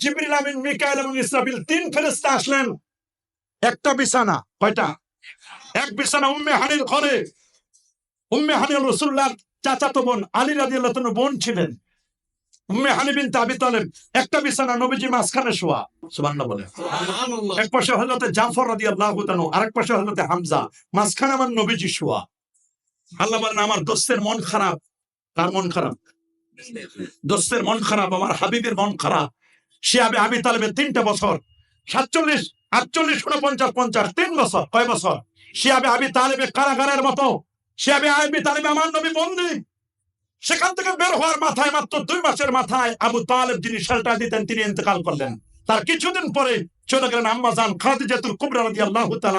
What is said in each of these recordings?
জিবরিল আমিন মিকাইল এবং ইসরাফিল তিন ফেরেশতা আসলেন। একটা বিছানা কয়টা? এক বিছানা উম্মে হানির ঘরে। উম্মে হানি রসুল্লাহ চাচাতো বোন আলী রাদিয়াল্লাহু তাআলা বোন ছিলেন। উম্মে হানি বিন আবি তালেব একটা বিছানা নবীজি মাঝখানে শোয়া। সুবহানাল্লাহ বলে। এক পাশে হজরতে জাফর রাদিয়াল্লাহু তাআলা আরেক পাশে হজরতে হামজা। মাঝখানে আমার নবীজি শোয়া। আল্লাহ বলেন আমার দোস্তের মন খারাপ। তার মন খারাপ? দোস্তের মন খারাপ আমার হাবিবের মন খারাপ। সে আবে, আবি তালেবের তিনটা বছর। সাতচল্লিশ, আটচল্লিশ, উনপঞ্চাশ, পঞ্চাশ, তিন বছর, কয় বছর? সে আবে, আবি তালেবে কারাগারের মতো। সে আবে, আবি তালেবে আমার নবী বন্দি। সেখান থেকে বের হওয়ার মাথায় মাত্র দুই মাসের মাথায় আবু তালেব যিনি শেল্টার দিতেন, তিনি ইন্তেকাল করলেন। তার কিছুদিন পরে চলে গেলেন আম্মাজান খাদিজাতুল কুবরা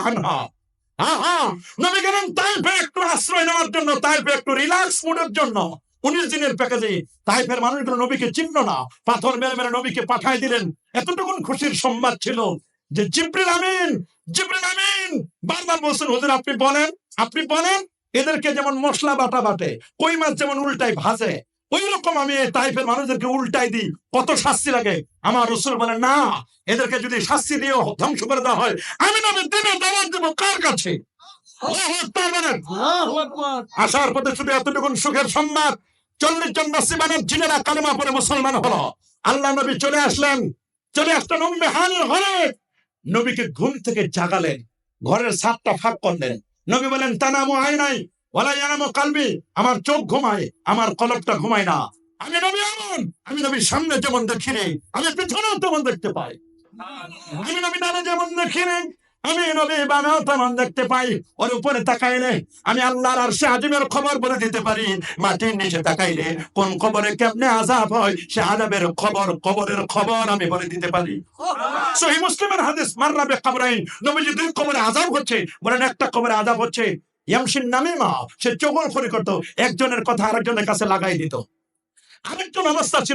আনহা। নবী গেলেন তাইফে একটু আশ্রয় নেওয়ার জন্য, তাইফে একটু রিল্যাক্স মুডের জন্য। উনিশ দিনের প্যাকেজে তাইফের মানুষগুলো নবীকে চিনল না, পাথর মেরে মেরে নবীকে পাঠায় দিলেন। এতটুকুন খুশির সংবাদ ছিল যে জিব্রিল আমিন জিব্রিল আমিন! বারবার বলছেন, হুজুর, আপনি বলেন আপনি বলেন, এদেরকে যেমন মশলা বাটা বাটে, কই মাছ যেমন উল্টাই ভাজে ওই রকম আমি তাইফের মানুষদেরকে উল্টাই দিই। কত শাস্তি লাগে? আমার রসুল বলে না, এদেরকে যদি শাস্তি দিয়ে ধ্বংস করে দেওয়া হয়, আমি না দিনে দাওয়াত দেবো কার কাছে। আসার পথে শুধু এতটুকুন সুখের সংবাদ চল্লিশ জন নসিবানের জিনেরা কালেমা পরে মুসলমান হলো। আল্লাহ নবী চলে আসলেন। চলে আসলেন উম্মে হানির ঘরে। নবীকে ঘুম থেকে জাগালেন। ঘরের ছাদটা ফাঁক করলেন। নবী বলেন তানামু আয় নাই। ওলা জানামো কালবি। আমার চোখ ঘুমায় আমার কলবটা ঘুমায় না। আমি নবী এমন। আমি নবীর সামনে যেমন দেখি নেই আমি পেছনেও তেমন দেখতে পাই। আমি নবী ডানে যেমন দেখি নেই আমি নবী বামেও তেমন দেখতে পাই। ওর উপরে তাকাইলে আমি আল্লাহর আর আজিমের খবর বলে দিতে পারি। মাটির নিচে তাকাইলে কোন খবরে কেমনে আজাব হয় সে আজাবের খবর কবরের খবর আমি বলে দিতে পারি। সহি মুসলিমের হাদিস মাররাবে নবীজি দুই কবরে আজাব হচ্ছে বলেন একটা কবরে আজাব হচ্ছে ইয়ামসিন নামিমা সে চগল করে করতো একজনের কথা আরেকজনের কাছে লাগাই দিত। আরেকজন অবস্থা ছিল